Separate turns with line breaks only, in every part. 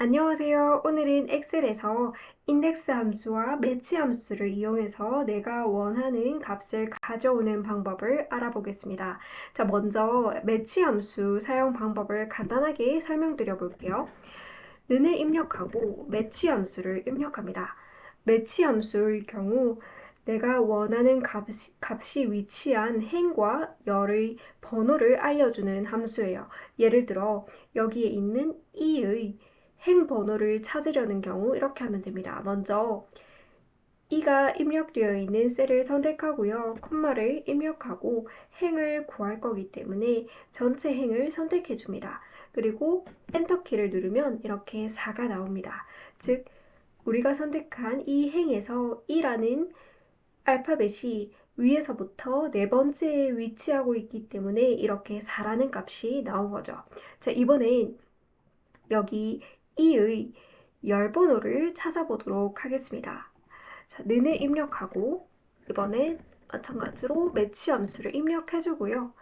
안녕하세요. 오늘은 엑셀에서 인덱스 함수와 매치 함수를 이용해서 내가 원하는 값을 가져오는 방법을 알아보겠습니다. 자, 먼저 매치 함수 사용 방법을 간단하게 설명드려 볼게요. 는을 입력하고 매치 함수를 입력합니다. 매치 함수의 경우 내가 원하는 값이, 값이 위치한 행과 열의 번호를 알려주는 함수예요. 예를 들어 여기에 있는 이의 행 번호를 찾으려는 경우 이렇게 하면 됩니다. 먼저 이가 입력되어 있는 셀을 선택하고요. 콤마를 입력하고 행을 구할 거기 때문에 전체 행을 선택해 줍니다. 그리고 엔터키를 누르면 이렇게 4가 나옵니다. 즉 우리가 선택한 이 행에서 2라는 알파벳이 위에서부터 네 번째에 위치하고 있기 때문에 이렇게 4라는 값이 나온 거죠. 자, 이번엔 여기 이의 열 번호를 찾아보도록 하겠습니다. 자, 는을 입력하고 이번엔 마찬가지로 매치 함수를 입력해주고요.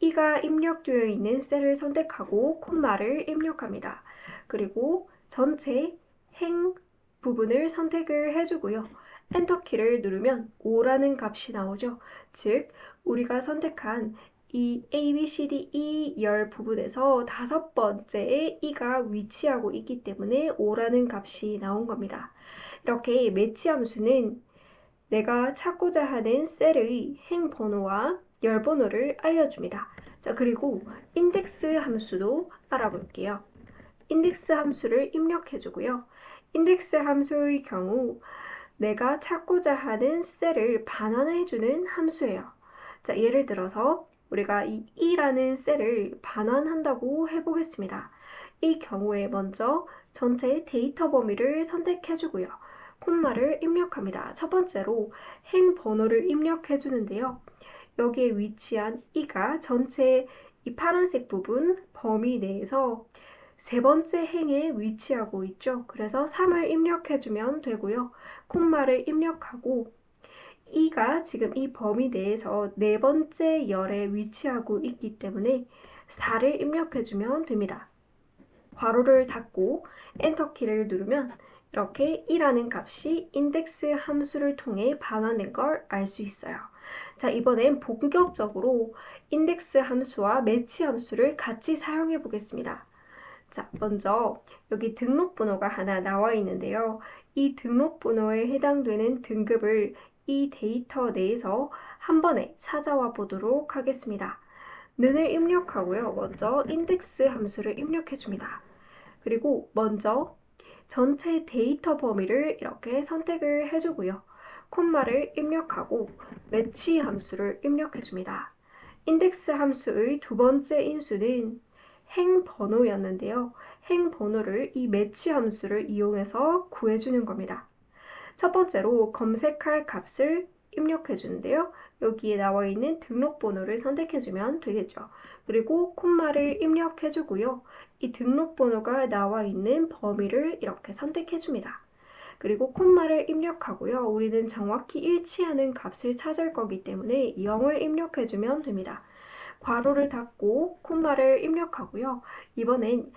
이가 입력되어 있는 셀을 선택하고 콤마를 입력합니다. 그리고 전체 행 부분을 선택을 해주고요. 엔터키를 누르면 5라는 값이 나오죠. 즉, 우리가 선택한 이 A, B, C, D, E 열 부분에서 다섯 번째에 E가 위치하고 있기 때문에 5라는 값이 나온 겁니다. 이렇게 매치 함수는 내가 찾고자 하는 셀의 행 번호와 열 번호를 알려줍니다. 자, 그리고 인덱스 함수도 알아볼게요. 인덱스 함수를 입력해 주고요. 인덱스 함수의 경우 내가 찾고자 하는 셀을 반환해 주는 함수예요. 자, 예를 들어서 우리가 이 2라는 셀을 반환한다고 해보겠습니다. 이 경우에 먼저 전체 데이터 범위를 선택해 주고요. 콤마를 입력합니다. 첫 번째로 행 번호를 입력해 주는데요. 여기에 위치한 이가 전체 이 파란색 부분 범위 내에서 세 번째 행에 위치하고 있죠. 그래서 3을 입력해 주면 되고요. 콤마를 입력하고 2가 지금 이 범위 내에서 네 번째 열에 위치하고 있기 때문에 4를 입력해주면 됩니다. 괄호를 닫고 엔터키를 누르면 이렇게 2라는 값이 인덱스 함수를 통해 반환된 걸 알 수 있어요. 자, 이번엔 본격적으로 인덱스 함수와 매치 함수를 같이 사용해 보겠습니다. 자, 먼저 여기 등록번호가 하나 나와 있는데요. 이 등록번호에 해당되는 등급을 이 데이터 내에서 한 번에 찾아와 보도록 하겠습니다. 는을 입력하고요. 먼저 인덱스 함수를 입력해 줍니다. 그리고 먼저 전체 데이터 범위를 이렇게 선택을 해주고요. 콤마를 입력하고 매치 함수를 입력해 줍니다. 인덱스 함수의 두 번째 인수는 행 번호였는데요. 행 번호를 이 매치 함수를 이용해서 구해주는 겁니다. 첫 번째로 검색할 값을 입력해 주는데요. 여기에 나와 있는 등록번호를 선택해 주면 되겠죠. 그리고 콤마를 입력해 주고요. 이 등록번호가 나와 있는 범위를 이렇게 선택해 줍니다. 그리고 콤마를 입력하고요. 우리는 정확히 일치하는 값을 찾을 거기 때문에 0을 입력해 주면 됩니다. 괄호를 닫고 콤마를 입력하고요. 이번엔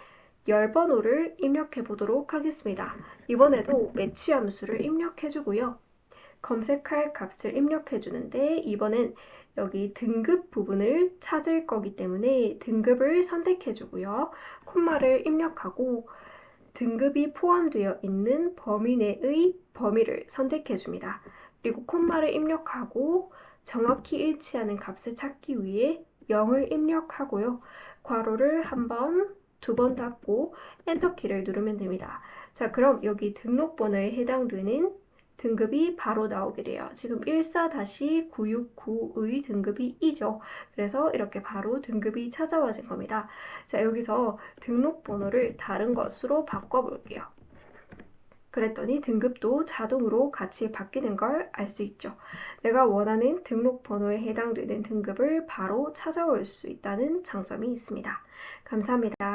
열번호를 입력해 보도록 하겠습니다. 이번에도 매치 함수를 입력해 주고요. 검색할 값을 입력해 주는데 이번엔 여기 등급 부분을 찾을 거기 때문에 등급을 선택해 주고요. 콤마를 입력하고 등급이 포함되어 있는 범위 내의 범위를 선택해 줍니다. 그리고 콤마를 입력하고 정확히 일치하는 값을 찾기 위해 0을 입력하고요. 괄호를 한번 두 번 닫고 엔터키를 누르면 됩니다. 자, 그럼 여기 등록번호에 해당되는 등급이 바로 나오게 돼요. 지금 14-969의 등급이 2죠. 그래서 이렇게 바로 등급이 찾아와진 겁니다. 자, 여기서 등록번호를 다른 것으로 바꿔볼게요. 그랬더니 등급도 자동으로 같이 바뀌는 걸 알 수 있죠. 내가 원하는 등록 번호에 해당되는 등급을 바로 찾아올 수 있다는 장점이 있습니다. 감사합니다.